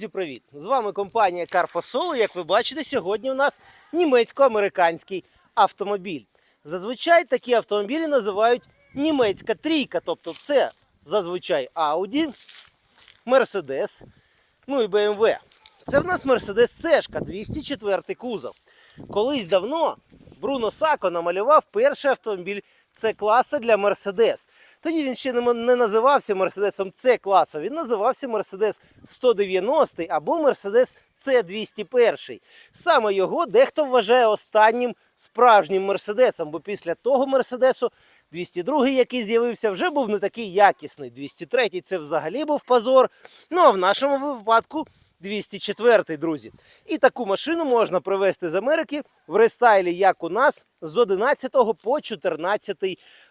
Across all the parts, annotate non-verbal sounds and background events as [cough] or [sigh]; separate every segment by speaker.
Speaker 1: Друзі, привіт! З вами компанія Carfosol. Як ви бачите, сьогодні у нас німецько-американський автомобіль. Зазвичай такі автомобілі називають німецька трійка. Тобто це зазвичай Audi, Mercedes, ну і BMW. Це в нас Mercedes C 204 кузов. Колись давно Бруно Сако намалював перший автомобіль С класа для Mercedes. Тоді він ще не, називався Мерседесом С класу, він називався Mercedes 190 або Mercedes С 201. Саме його дехто вважає останнім справжнім Мерседесом, бо після того Мерседесу 202, який з'явився, вже був не такий якісний. 203 це взагалі був позор. Ну а в нашому випадку 204, друзі. І таку машину можна привезти з Америки в рестайлі, як у нас, з 11 по 14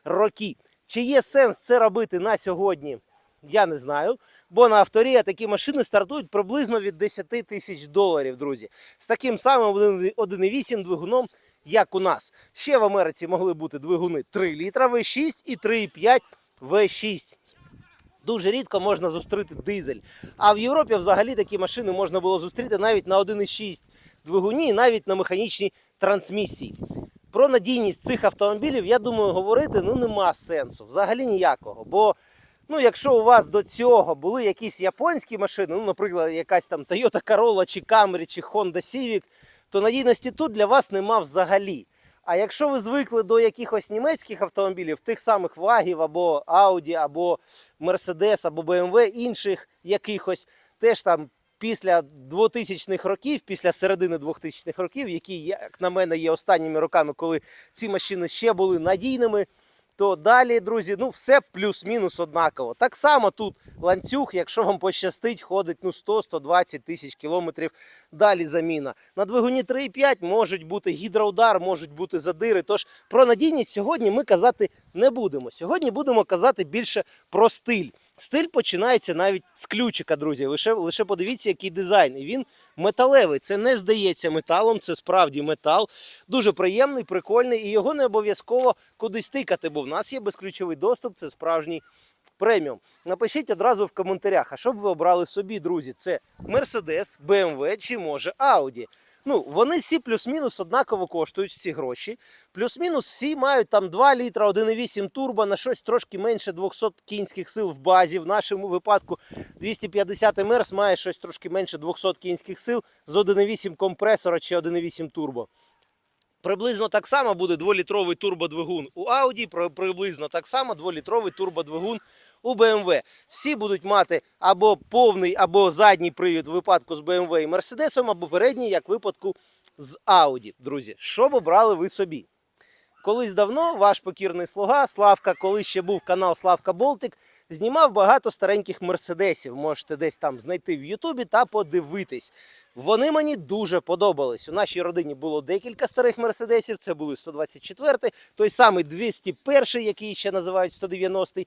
Speaker 1: роки. Чи є сенс це робити на сьогодні? Я не знаю. Бо на авторія такі машини стартують приблизно від 10 тисяч доларів, друзі. З таким самим 1,8 двигуном, як у нас. Ще в Америці могли бути двигуни 3 літра V6 і 3,5 V6 дуже рідко можна зустріти дизель. А в Європі взагалі такі машини можна було зустріти навіть на 1,6 двигуні, навіть на механічній трансмісії. Про надійність цих автомобілів, я думаю, говорити ну, нема сенсу. Взагалі ніякого. Бо ну, якщо у вас до цього були якісь японські машини, ну, наприклад, якась там Toyota Corolla, чи Camry, чи Honda Civic, то надійності тут для вас нема взагалі. А якщо ви звикли до якихось німецьких автомобілів, тих самих вагів, або Audi, або Mercedes, або BMW, інших якихось, теж там після 2000-х років, після середини 2000-х років, які, як на мене, є останніми роками, коли ці машини ще були надійними, то далі, друзі, ну все плюс-мінус однаково. Так само тут ланцюг, якщо вам пощастить, ходить ну 100-120 тисяч кілометрів. Далі заміна. На двигуні 3,5 можуть бути гідроудар, можуть бути задири. Тож про надійність сьогодні ми казати не будемо. Сьогодні будемо казати більше про стиль. Стиль починається навіть з ключика, друзі. Лише лише подивіться, який дизайн. І він металевий. Це не здається металом, це справді метал. Дуже приємний, прикольний, і його не обов'язково кудись тикати, бо в нас є безключовий доступ, це справжній преміум. Напишіть одразу в коментарях, а що б ви обрали собі, друзі? Це Mercedes, BMW чи може Audi. Ну, вони всі плюс-мінус однаково коштують ці гроші. Плюс-мінус всі мають там 2 літра, 1,8 турбо на щось трошки менше 200 кінських сил в базі. В нашому випадку 250 МРС має щось трошки менше 200 кінських сил з 1,8 компресора чи 1,8 турбо. Приблизно так само буде 2-літровий турбодвигун у Audi, приблизно так само 2-літровий турбодвигун у BMW. Всі будуть мати або повний, або задній привід в випадку з BMW і Mercedes, або передній, як випадку з Audi. Друзі, що б обрали ви собі? Колись давно ваш покірний слуга Славка, коли ще був канал Славка Болтик, знімав багато стареньких мерседесів. Можете десь там знайти в Ютубі та подивитись. Вони мені дуже подобались. У нашій родині було декілька старих мерседесів. Це були 124, той самий 201, який ще називають 190.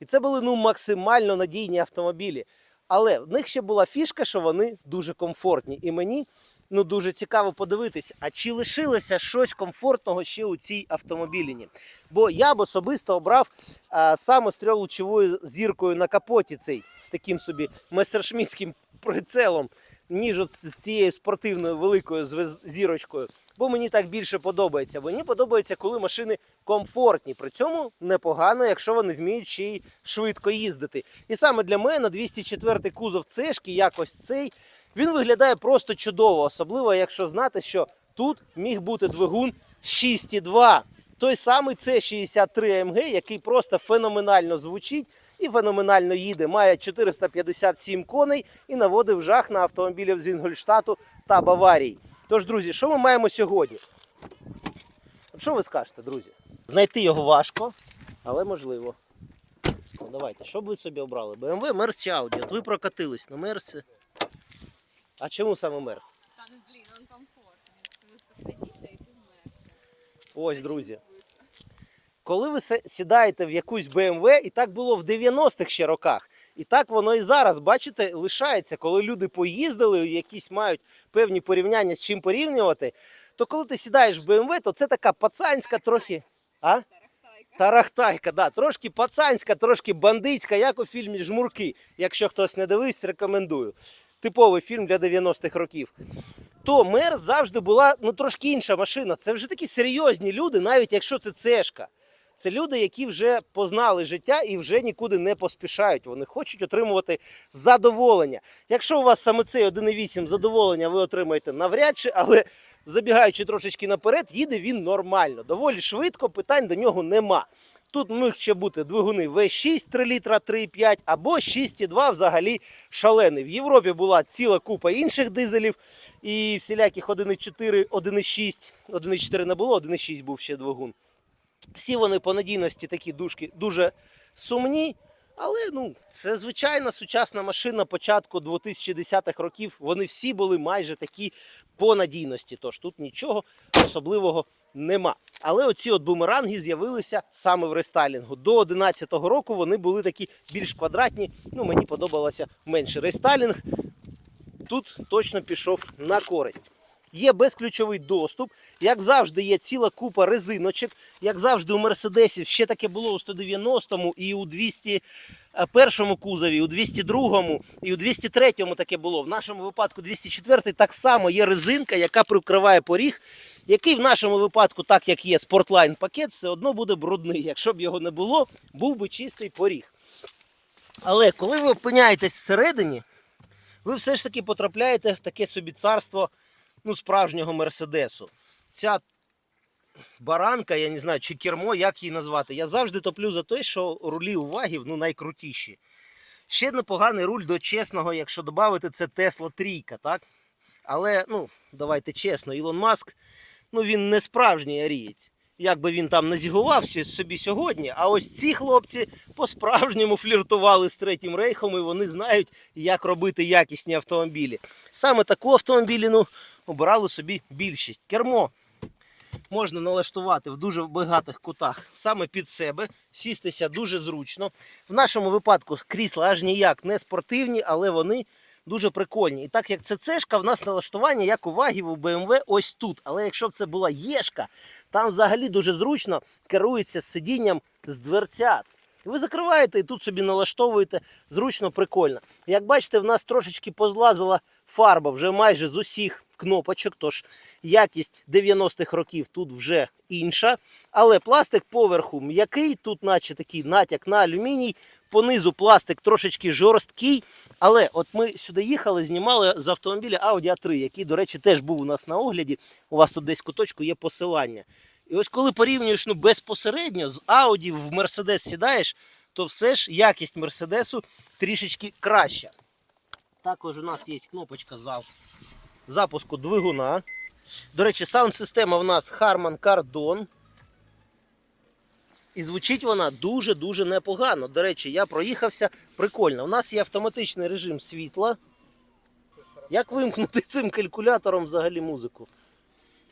Speaker 1: І це були ну максимально надійні автомобілі. Але в них ще була фішка, що вони дуже комфортні. І мені ну дуже цікаво подивитись, а чи лишилося щось комфортного ще у цій автомобіліні. Бо я б особисто обрав а, саме з трьохлучовою зіркою на капоті цей з таким собі месершмітським прицелом, ніж от з цією спортивною великою зірочкою. Бо мені так більше подобається. Мені подобається, коли машини комфортні. При цьому непогано, якщо вони вміють ще й швидко їздити. І саме для мене 204 кузов цешки, якось цей, він виглядає просто чудово, особливо якщо знати, що тут міг бути двигун 6,2. Той самий C63 AMG, який просто феноменально звучить і феноменально їде. Має 457 коней і наводив жах на автомобілів з Інгольштату та Баварії. Тож, друзі, що ми маємо сьогодні? Що ви скажете, друзі? Знайти його важко, але можливо. Ну, давайте, що б ви собі обрали? BMW, чи Audi? От ви прокатились на Мерсі. А чому саме Мерс?
Speaker 2: Та ну блін, он комфортний. Ти сидіш і ти вмерся.
Speaker 1: Ось, друзі. Коли ви сідаєте в якусь BMW, і так було в 90-х ще роках, і так воно і зараз, бачите, лишається, коли люди поїздили, якісь мають певні порівняння з чим порівнювати, то коли ти сідаєш в BMW, то це така пацанська трохи. А?
Speaker 2: Тарахтайка,
Speaker 1: да, трошки пацанська, трошки бандитська, як у фільмі Жмурки. Якщо хтось не дивився, рекомендую. Типовий фільм для 90-х років. То мер завжди була ну трошки інша машина. Це вже такі серйозні люди, навіть якщо це цешка. Це люди, які вже познали життя і вже нікуди не поспішають. Вони хочуть отримувати задоволення. Якщо у вас саме цей 1,8 задоволення ви отримаєте навряд чи, але забігаючи трошечки наперед, їде він нормально. Доволі швидко, питань до нього нема. Тут міг ще бути двигуни V6 3 літра 3,5 або 6,2 взагалі шалений. В Європі була ціла купа інших дизелів і всіляких 1,4, 1,6. 1,4 не було, 1,6 був ще двигун. Всі вони по надійності такі дужки, дуже сумні. Але ну, це звичайна сучасна машина початку 2010-х років. Вони всі були майже такі по надійності. Тож тут нічого особливого нема. Але оці от бумеранги з'явилися саме в рестайлінгу. До 2011 року вони були такі більш квадратні. Ну, мені подобалося менше. Рестайлінг тут точно пішов на користь. Є безключовий доступ, як завжди, є ціла купа резиночок. Як завжди, у Мерседесів ще таке було у 190-му і у 201-му кузові, у 202-му і у 203-му таке було. В нашому випадку 204-й так само є резинка, яка прикриває поріг, який в нашому випадку, так як є спортлайн пакет, все одно буде брудний. Якщо б його не було, був би чистий поріг. Але коли ви опиняєтесь всередині, ви все ж таки потрапляєте в таке собі царство ну, справжнього Мерседесу. Ця баранка, я не знаю, чи кермо, як її назвати. Я завжди топлю за те, що рулі у вагів ну, найкрутіші. Ще непоганий руль до чесного, якщо додати, це Тесла трійка, так? Але, ну, давайте чесно, Ілон Маск, ну він не справжній арієць. Як би він там не зігувався собі сьогодні, а ось ці хлопці по-справжньому фліртували з третім рейхом і вони знають, як робити якісні автомобілі. Саме таку автомобіліну обирали собі більшість. Кермо можна налаштувати в дуже багатих кутах саме під себе, сістися дуже зручно. В нашому випадку крісла аж ніяк не спортивні, але вони дуже прикольні. І так як це цешка, в нас налаштування, як у вагів у BMW, ось тут. Але якщо б це була єшка, там взагалі дуже зручно керується сидінням з дверцят. Ви закриваєте і тут собі налаштовуєте зручно, прикольно. Як бачите, в нас трошечки позлазила фарба вже майже з усіх кнопочок, тож якість 90-х років тут вже інша. Але пластик поверху м'який, тут наче такий натяк на алюміній. Понизу пластик трошечки жорсткий. Але от ми сюди їхали, знімали з автомобіля Audi A3, який, до речі, теж був у нас на огляді. У вас тут десь куточку є посилання. І ось коли порівнюєш ну, безпосередньо з Audi в Mercedes сідаєш, то все ж якість Мерседесу трішечки краща. Також у нас є кнопочка зап- запуску двигуна. До речі, саунд-система в нас Harman Kardon. І звучить вона дуже-дуже непогано. До речі, я проїхався прикольно. У нас є автоматичний режим світла. Як вимкнути цим калькулятором взагалі музику?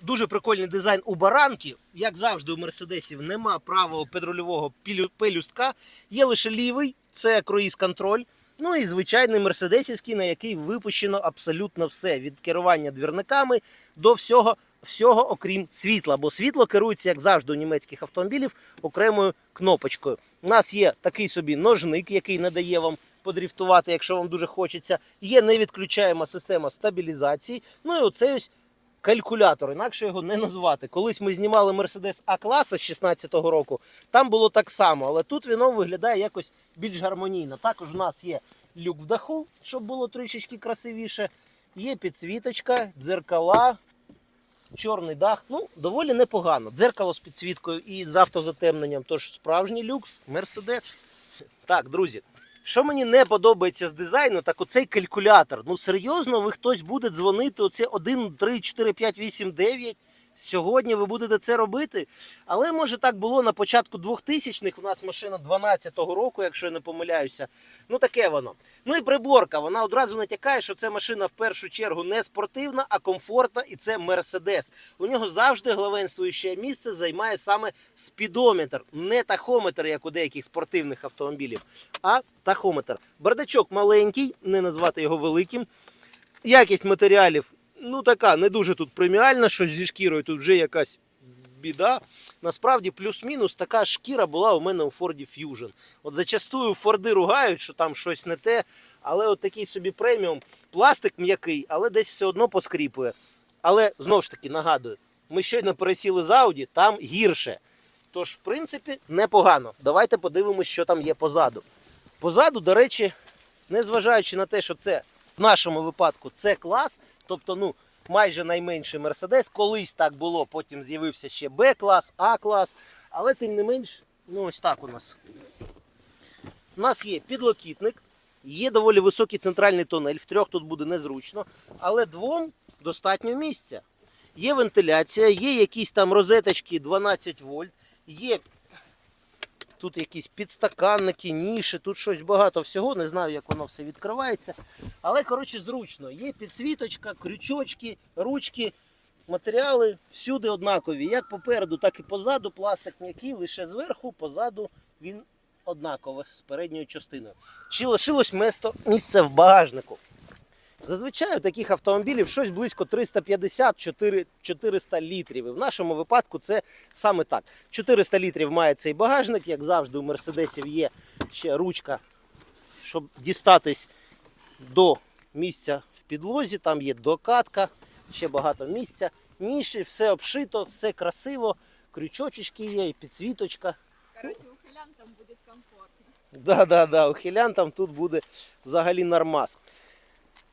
Speaker 1: Дуже прикольний дизайн у баранки. Як завжди, у мерседесів нема правого підрульового пілю- пелюстка. Є лише лівий, це круїз контроль. Ну і звичайний мерседесівський, на який випущено абсолютно все. Від керування двірниками до всього, всього окрім світла. Бо світло керується, як завжди, у німецьких автомобілів окремою кнопочкою. У нас є такий собі ножник, який не дає вам подріфтувати, якщо вам дуже хочеться. Є невідключаєма система стабілізації. Ну і оцей ось калькулятор, інакше його не назвати. Колись ми знімали Mercedes А класа з 16-го року, там було так само, але тут воно виглядає якось більш гармонійно. Також у нас є люк в даху, щоб було трішечки красивіше. Є підсвіточка, дзеркала, чорний дах. Ну, доволі непогано. Дзеркало з підсвіткою і з автозатемненням. Тож справжній люкс, Mercedes. Так, друзі. Що мені не подобається з дизайну, так оцей калькулятор. Ну серйозно, ви хтось буде дзвонити оце 1, 3, 4, 5, 8, 9. Сьогодні ви будете це робити. Але може так було на початку 2000-х. У нас машина 12-го року, якщо я не помиляюся. Ну таке воно. Ну і приборка. Вона одразу натякає, що це машина в першу чергу не спортивна, а комфортна, і це Мерседес. У нього завжди главенствуюче місце займає саме спідометр, не тахометр, як у деяких спортивних автомобілів, а тахометр. Бардачок маленький, не назвати його великим. Якість матеріалів, ну така, не дуже тут преміальна, що зі шкірою тут вже якась біда. Насправді, плюс-мінус, така шкіра була у мене у Ford Fusion. От зачастую Форди ругають, що там щось не те. Але от такий собі преміум, пластик м'який, але десь все одно поскріпує. Але знову ж таки нагадую, ми щойно пересіли з Audi, там гірше. Тож, в принципі, непогано. Давайте подивимося, що там є позаду. Позаду, до речі, незважаючи на те, що це в нашому випадку це клас, тобто, ну, майже найменший Мерседес, колись так було, потім з'явився ще Б-клас, А-клас, але тим не менш, ну ось так у нас. У нас є підлокітник, є доволі високий центральний тунель, в трьох тут буде незручно, але двом достатньо місця. Є вентиляція, є якісь там розеточки 12 вольт, є тут якісь підстаканники, ніші, тут щось багато всього, не знаю, як воно все відкривається. Але, коротше, зручно. Є підсвіточка, крючочки, ручки, матеріали всюди однакові. Як попереду, так і позаду. Пластик м'який, лише зверху, позаду він однаковий з передньою частиною. Чи лишилось місце в багажнику? Зазвичай у таких автомобілів щось близько 350-400 літрів. І в нашому випадку це саме так. 400 літрів має цей багажник, як завжди, у мерседесів є ще ручка, щоб дістатись до місця в підлозі. Там є докатка, ще багато місця. Ніші, все обшито, все красиво. Крючочки є, і підсвіточка.
Speaker 2: Короче, ухилянкам будет комфортно.
Speaker 1: Так, да, да, да, ухилянтам тут буде взагалі нормас.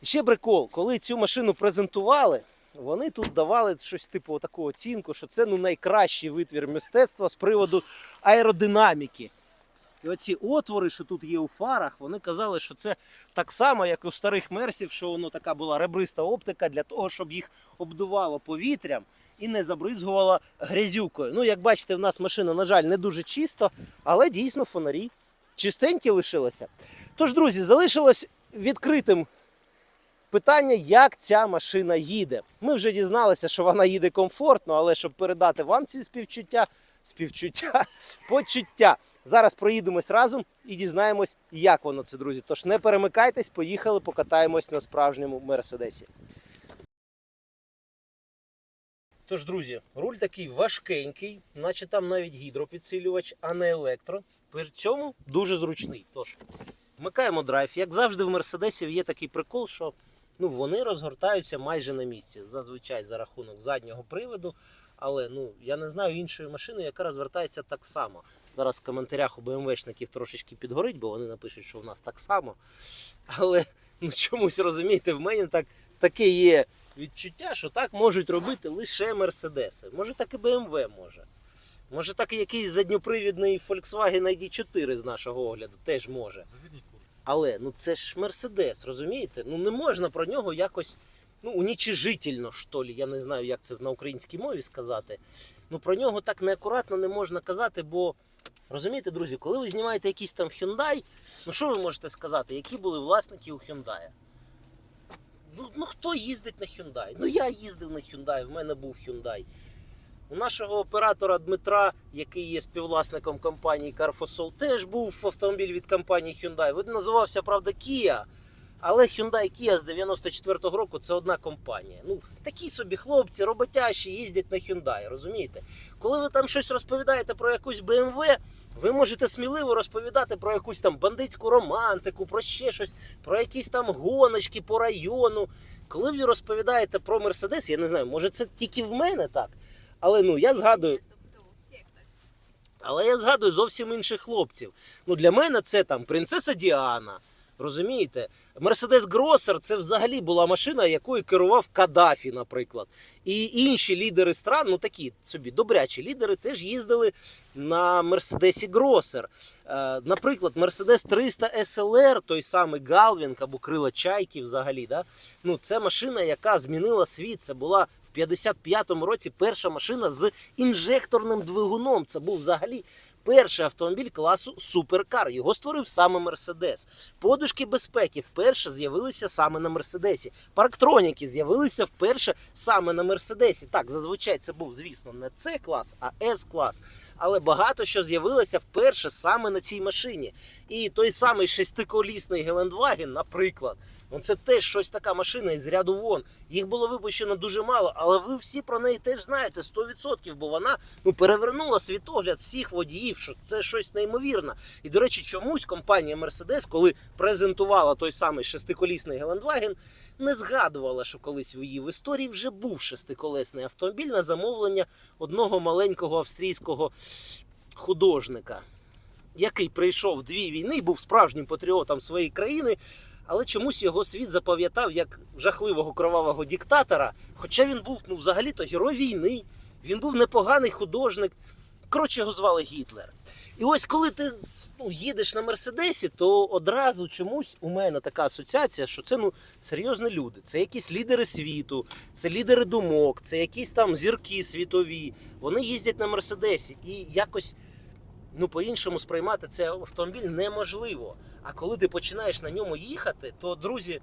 Speaker 1: Ще прикол, коли цю машину презентували, вони тут давали щось типу таку оцінку, що це ну, найкращий витвір мистецтва з приводу аеродинаміки. І оці отвори, що тут є у фарах, вони казали, що це так само, як у старих мерсів, що воно така була ребриста оптика для того, щоб їх обдувало повітрям і не забризгувало грязюкою. Ну, як бачите, в нас машина, на жаль, не дуже чисто, але дійсно фонарі чистенькі лишилися. Тож, друзі, залишилось відкритим питання, як ця машина їде. Ми вже дізналися, що вона їде комфортно, але щоб передати вам ці співчуття, співчуття, [laughs] почуття. Зараз проїдемось разом і дізнаємось, як воно це, друзі. Тож не перемикайтесь, поїхали, покатаємось на справжньому мерседесі. Тож, друзі, руль такий важкенький, наче там навіть гідропідсилювач, а не електро. При цьому дуже зручний. Тож, вмикаємо драйв. Як завжди в мерседесів є такий прикол, що ну, вони розгортаються майже на місці. Зазвичай за рахунок заднього приводу. Але ну, я не знаю іншої машини, яка розвертається так само. Зараз в коментарях у БМВшників трошечки підгорить, бо вони напишуть, що в нас так само. Але ну, чомусь розумієте, в мене так, таке є відчуття, що так можуть робити лише мерседеси. Може так і BMW може. Може так і якийсь задньопривідний Volkswagen ID4 з нашого огляду теж може. Але ну це ж Мерседес, розумієте? Ну не можна про нього якось ну, унічижительно, що лі. Я не знаю, як це на українській мові сказати. Ну про нього так неакуратно не можна казати, бо розумієте, друзі, коли ви знімаєте якийсь там Hyundai, ну що ви можете сказати, які були власники у Hyundai? Ну, ну хто їздить на Hyundai? Ну я їздив на Hyundai, в мене був Hyundai. У нашого оператора Дмитра, який є співвласником компанії Carfosol, теж був автомобіль від компанії Hyundai. Він називався, правда, Kia. Але Hyundai Kia з 94-го року це одна компанія. Ну, такі собі хлопці, роботящі, їздять на Hyundai, розумієте? Коли ви там щось розповідаєте про якусь BMW, ви можете сміливо розповідати про якусь там бандитську романтику, про ще щось, про якісь там гоночки по району. Коли ви розповідаєте про Mercedes, я не знаю, може це тільки в мене так. Але ну я згадую, але я згадую зовсім інших хлопців. Ну для мене це там принцеса Діана. Розумієте? Мерседес Гросер це взагалі була машина, якою керував Каддафі, наприклад. І інші лідери стран, ну такі собі добрячі лідери, теж їздили на Мерседесі Гросер. Е, наприклад, Мерседес 300 SLR, той самий Галвінг або крила чайки взагалі. Да? Ну, це машина, яка змінила світ. Це була в 55-му році перша машина з інжекторним двигуном. Це був взагалі перший автомобіль класу суперкар. Його створив саме Мерседес. Подушки безпеки вперше з'явилися саме на Мерседесі. Парктроніки з'явилися вперше саме на Мерседесі. Так, зазвичай це був, звісно, не С клас, а С клас. Але багато що з'явилося вперше саме на цій машині. І той самий шестиколісний Гелендваген, наприклад. Ну, це теж щось така машина із ряду вон. Їх було випущено дуже мало, але ви всі про неї теж знаєте 100%, бо вона ну, перевернула світогляд всіх водіїв що це щось неймовірне. І, до речі, чомусь компанія Mercedes, коли презентувала той самий шестиколісний Гелендваген, не згадувала, що колись в її в історії вже був шестиколесний автомобіль на замовлення одного маленького австрійського художника, який прийшов дві війни, був справжнім патріотом своєї країни, але чомусь його світ запам'ятав як жахливого кровавого диктатора. Хоча він був ну, взагалі-то герой війни, він був непоганий художник. Коротше, його звали Гітлер. І ось коли ти ну, їдеш на Мерседесі, то одразу чомусь у мене така асоціація, що це ну серйозні люди. Це якісь лідери світу, це лідери думок, це якісь там зірки світові. Вони їздять на Мерседесі і якось ну по-іншому сприймати цей автомобіль неможливо. А коли ти починаєш на ньому їхати, то друзі.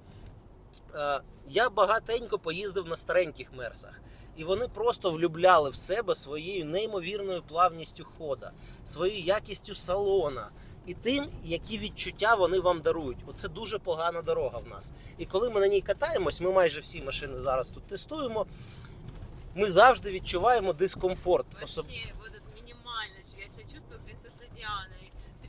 Speaker 1: Е, Я багатенько поїздив на стареньких мерсах, і вони просто влюбляли в себе своєю неймовірною плавністю хода, своєю якістю салона і тим, які відчуття вони вам дарують. Оце дуже погана дорога в нас. І коли ми на ній катаємось, ми майже всі машини зараз тут тестуємо. Ми завжди відчуваємо дискомфорт. Особ...
Speaker 2: Вообще, вот это минимально. Я себя чувствую принцессой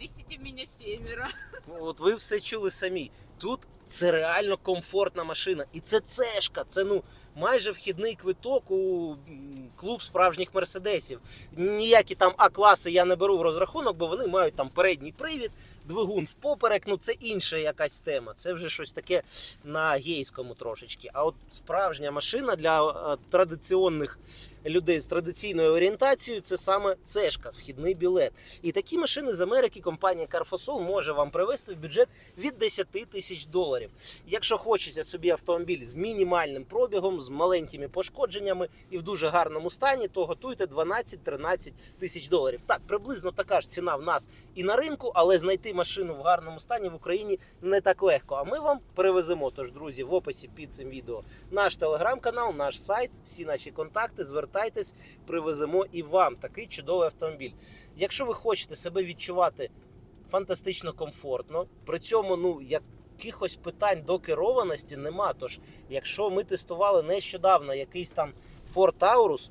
Speaker 2: Дианой. мене сімеро.
Speaker 1: Ну, От ви все чули самі. Тут це реально комфортна машина. І це цешка. Це ну майже вхідний квиток у клуб справжніх мерседесів. Ніякі там А-класи я не беру в розрахунок, бо вони мають там передній привід, двигун впоперек. Ну це інша якась тема. Це вже щось таке на гейському трошечки. А от справжня машина для е, традиційних людей з традиційною орієнтацією це саме цешка, вхідний білет. І такі машини з Америки компанія Carfosol може вам привезти в бюджет від 10 тисяч доларів. Якщо хочеться собі автомобіль з мінімальним пробігом, з маленькими пошкодженнями і в дуже гарному стані, то готуйте 12-13 тисяч доларів. Так, приблизно така ж ціна в нас і на ринку, але знайти машину в гарному стані в Україні не так легко. А ми вам привеземо. Тож, друзі, в описі під цим відео наш телеграм-канал, наш сайт, всі наші контакти. Звертайтесь, привеземо і вам такий чудовий автомобіль. Якщо ви хочете себе відчувати фантастично комфортно, при цьому, ну як. Якихось питань до керованості нема. Тож, якщо ми тестували нещодавно якийсь там Ford Taurus,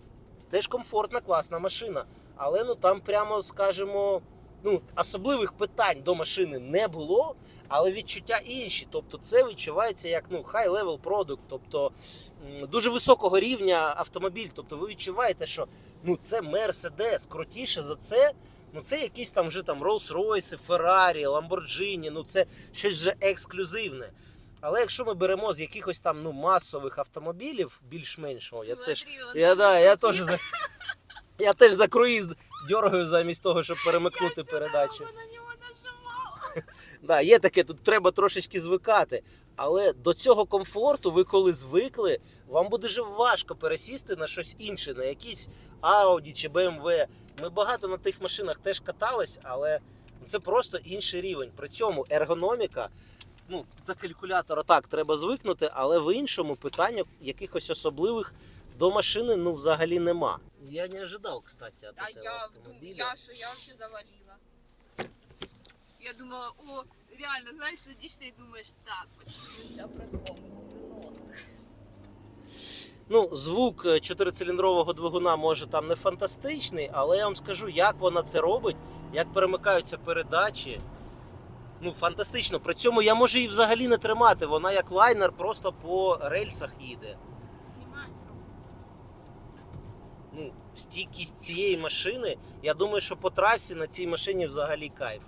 Speaker 1: теж комфортна, класна машина. Але ну там прямо скажімо, ну, особливих питань до машини не було, але відчуття інші. Тобто це відчувається як ну, high-level product, тобто дуже високого рівня автомобіль. Тобто ви відчуваєте, що ну, це Mercedes, крутіше за це. Ну, це якісь там вже там Rolls-Royce, Ferrari, Lamborghini, ну це щось вже ексклюзивне. Але якщо ми беремо з якихось там ну, масових автомобілів, більш-менш, о, я теж,
Speaker 2: Смотри,
Speaker 1: я, да, я теж за, я теж за круїз дергаю замість того, щоб перемикнути передачу.
Speaker 2: Я на него. [laughs]
Speaker 1: Да, є таке, тут треба трошечки звикати. Але до цього комфорту, ви коли звикли, вам буде вже важко пересісти на щось інше, на якісь Audi чи BMW. Ми багато на тих машинах теж катались, але це просто інший рівень. При цьому ергономіка, ну, до калькулятора так треба звикнути, але в іншому питання якихось особливих до машини ну, взагалі нема. Я не ожидав, кстати, от
Speaker 2: А я,
Speaker 1: автомобиля.
Speaker 2: я, что, я вообще завалила. Я думала, о, реально, знаешь, садишься и думаешь, так, почему я про 90-х.
Speaker 1: Ну, звук е, чотирициліндрового двигуна може там не фантастичний, але я вам скажу, як вона це робить, як перемикаються передачі. Ну, фантастично. При цьому я можу її взагалі не тримати. Вона як лайнер просто по рельсах їде.
Speaker 2: Снимай.
Speaker 1: Ну, стійкість цієї машини, я думаю, що по трасі на цій машині взагалі кайф.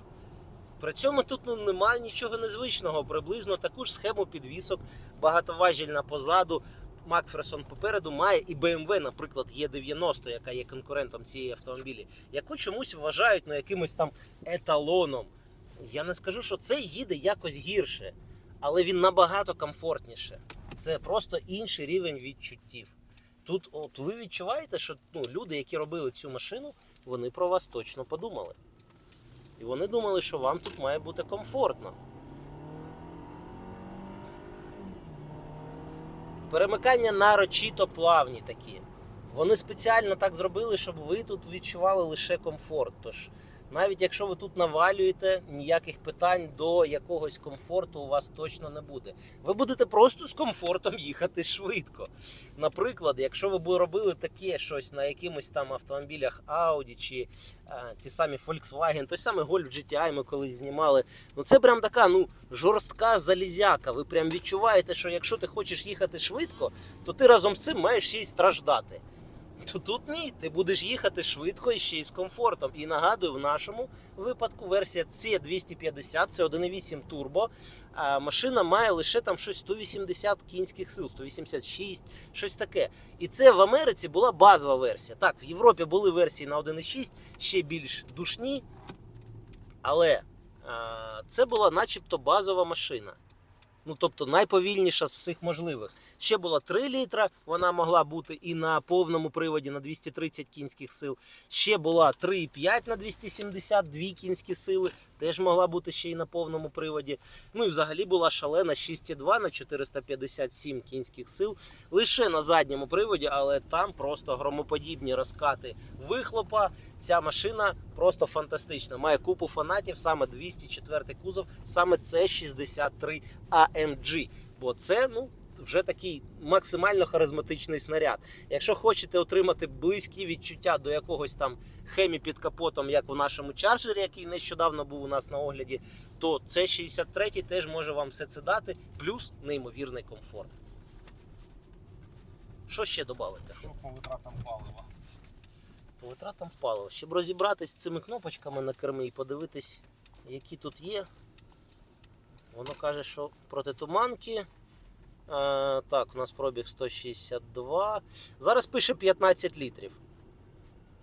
Speaker 1: При цьому тут ну, немає нічого незвичного. Приблизно таку ж схему підвісок, багатоважільна позаду. Макферсон попереду має і BMW, наприклад, Є90, яка є конкурентом цієї автомобілі, яку чомусь вважають ну, якимось там еталоном. Я не скажу, що це їде якось гірше, але він набагато комфортніше. Це просто інший рівень відчуттів. Тут от ви відчуваєте, що ну, люди, які робили цю машину, вони про вас точно подумали. І вони думали, що вам тут має бути комфортно. Перемикання нарочито плавні такі. Вони спеціально так зробили, щоб ви тут відчували лише комфорт. Тож Навіть якщо ви тут навалюєте, ніяких питань до якогось комфорту у вас точно не буде. Ви будете просто з комфортом їхати швидко. Наприклад, якщо ви б робили таке щось на якимось там автомобілях Audi чи е, ті самі Volkswagen, той самий Golf GTI ми колись знімали. Ну це прям така ну жорстка залізяка. Ви прям відчуваєте, що якщо ти хочеш їхати швидко, то ти разом з цим маєш ще страждати. То тут ні, ти будеш їхати швидко і ще й з комфортом. І нагадую, в нашому випадку версія C250, це 1.8 турбо. А машина має лише там щось 180 кінських сил, 186, щось таке. І це в Америці була базова версія. Так, в Європі були версії на 1.6, ще більш душні, але а, це була начебто базова машина. Ну, тобто найповільніша з всіх можливих. Ще була 3 літра, вона могла бути і на повному приводі на 230 кінських сил. Ще була 3,5 на 272 кінські сили, теж могла бути ще й на повному приводі. Ну і взагалі була шалена 6,2 на 457 кінських сил. Лише на задньому приводі, але там просто громоподібні розкати вихлопа. Ця машина просто фантастична. Має купу фанатів, саме 204 кузов, саме це 63 AMG. Бо це ну вже такий максимально харизматичний снаряд. Якщо хочете отримати близькі відчуття до якогось там хемі під капотом, як в нашому чарджері, який нещодавно був у нас на огляді, то це 63 теж може вам все це дати, плюс неймовірний комфорт. Що ще додати?
Speaker 3: Що по витратам палива?
Speaker 1: По витратам палива. Щоб розібратись з цими кнопочками на кермі і подивитись, які тут є. Воно каже, що протитуманки. Е, так, у нас пробіг 162. Зараз пише 15 літрів.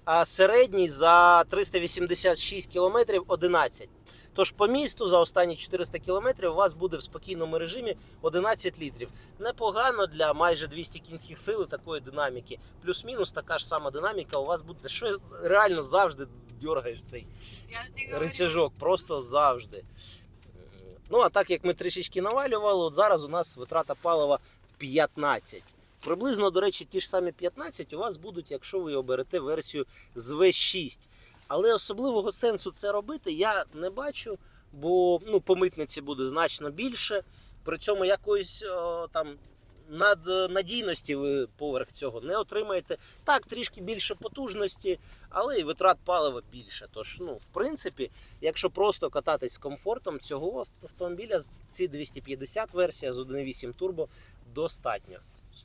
Speaker 1: А середній за 386 кілометрів 11. Тож по місту за останні 400 кілометрів у вас буде в спокійному режимі 11 літрів. Непогано для майже 200 кінських сил такої динаміки. Плюс-мінус така ж сама динаміка у вас буде. Що реально завжди дергаєш цей рычажок, просто завжди. Ну, а так як ми трішечки навалювали, от зараз у нас витрата палива 15. Приблизно, до речі, ті ж самі 15 у вас будуть, якщо ви оберете версію з V6. Але особливого сенсу це робити я не бачу, бо ну, по митниці буде значно більше. При цьому якоїсь о, там над надійності ви поверх цього не отримаєте. Так, трішки більше потужності, але і витрат палива більше. Тож, ну, в принципі, якщо просто кататись з комфортом, цього автомобіля ці 250 версія з 1.8 турбо достатньо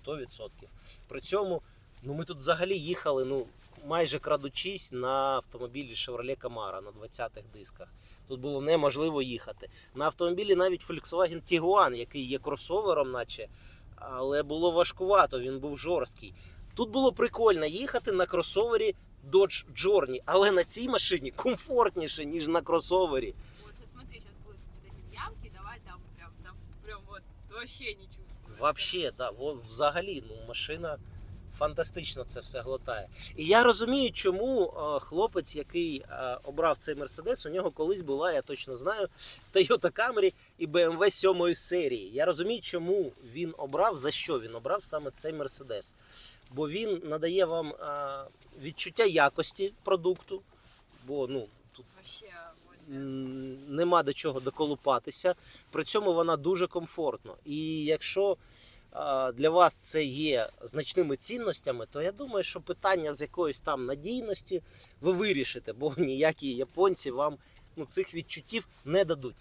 Speaker 1: 100%. При цьому ну, ми тут взагалі їхали ну, майже крадучись на автомобілі Chevrolet Camaro на 20-х дисках. Тут було неможливо їхати. На автомобілі навіть Volkswagen Tiguan, який є кросовером, наче, але було важкувато, він був жорсткий. Тут було прикольно їхати на кросовері Dodge Journey, але на цій машині комфортніше, ніж на кросовері.
Speaker 2: Вот смотри, сейчас будут эти ямки, давай там прям, там прям вот вообще не.
Speaker 1: Вообще, да, взагалі, ну, машина фантастично це все глотає. І я розумію, чому е, хлопець, який е, обрав цей Мерседес, у нього колись була, я точно знаю, Toyota Camry і BMW 7 серії. Я розумію, чому він обрав, за що він обрав саме цей Мерседес. Бо він надає вам е, відчуття якості продукту, бо ну, тут
Speaker 2: Вообще
Speaker 1: нема до чого доколупатися. При цьому вона дуже комфортно. І якщо для вас це є значними цінностями, то я думаю, що питання з якоїсь там надійності ви вирішите, бо [laughs] ніякі японці вам ну, цих відчуттів не дадуть.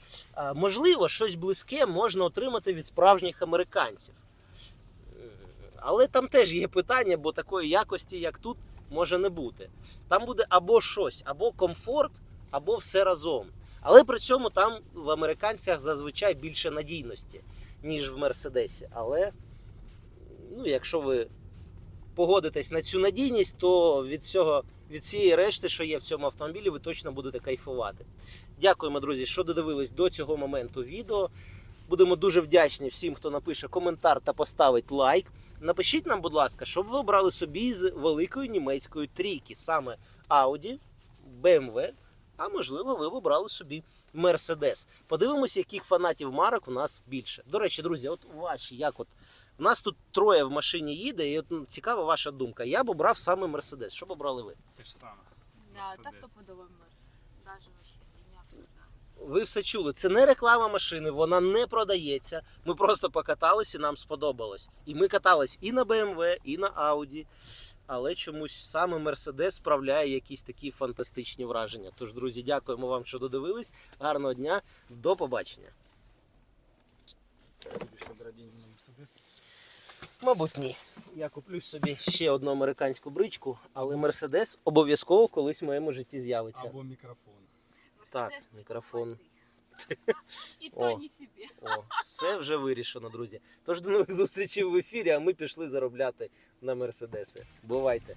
Speaker 1: Можливо, щось близьке можна отримати від справжніх американців. Але там теж є питання, бо такої якості, як тут, може не бути. Там буде або щось, або комфорт, або все разом. Але при цьому там в американцях зазвичай більше надійності, ніж в Мерседесі. Але ну, якщо ви погодитесь на цю надійність, то від всього, від цієї решти, що є в цьому автомобілі, ви точно будете кайфувати. Дякуємо, друзі, що додивились до цього моменту відео. Будемо дуже вдячні всім, хто напише коментар та поставить лайк. Напишіть нам, будь ласка, щоб ви обрали собі з великої німецької трійки, саме Audi, BMW, а можливо, ви б обрали собі Мерседес. Подивимося, яких фанатів марок у нас більше. До речі, друзі, от ваші, як от у нас тут троє в машині їде, і от ну, цікава ваша думка. Я б обрав саме Мерседес. Що б обрали ви?
Speaker 3: Те ж саме.
Speaker 2: Да,
Speaker 3: Мерседес.
Speaker 2: так то подобаємо Мерседес. даже вообще и не обсуждаю.
Speaker 1: Ви все чули, це не реклама машини, вона не продається. Ми просто покаталися, нам сподобалось. І ми катались і на BMW, і на Audi. Але чомусь саме Mercedes справляє якісь такі фантастичні враження. Тож, друзі, дякуємо вам, що додивились. Гарного дня, до побачення.
Speaker 3: Мерседес?
Speaker 1: Мабуть, ні. Я куплю собі ще одну американську бричку, але Mercedes обов'язково колись в моєму житті з'явиться.
Speaker 3: Або микрофон.
Speaker 1: Так, мікрофон. [laughs]
Speaker 2: І
Speaker 1: О.
Speaker 2: то не себе.
Speaker 1: О, все вже вирішено, друзі. Тож до нових зустрічей в ефірі, а ми пішли заробляти на мерседеси. Бувайте!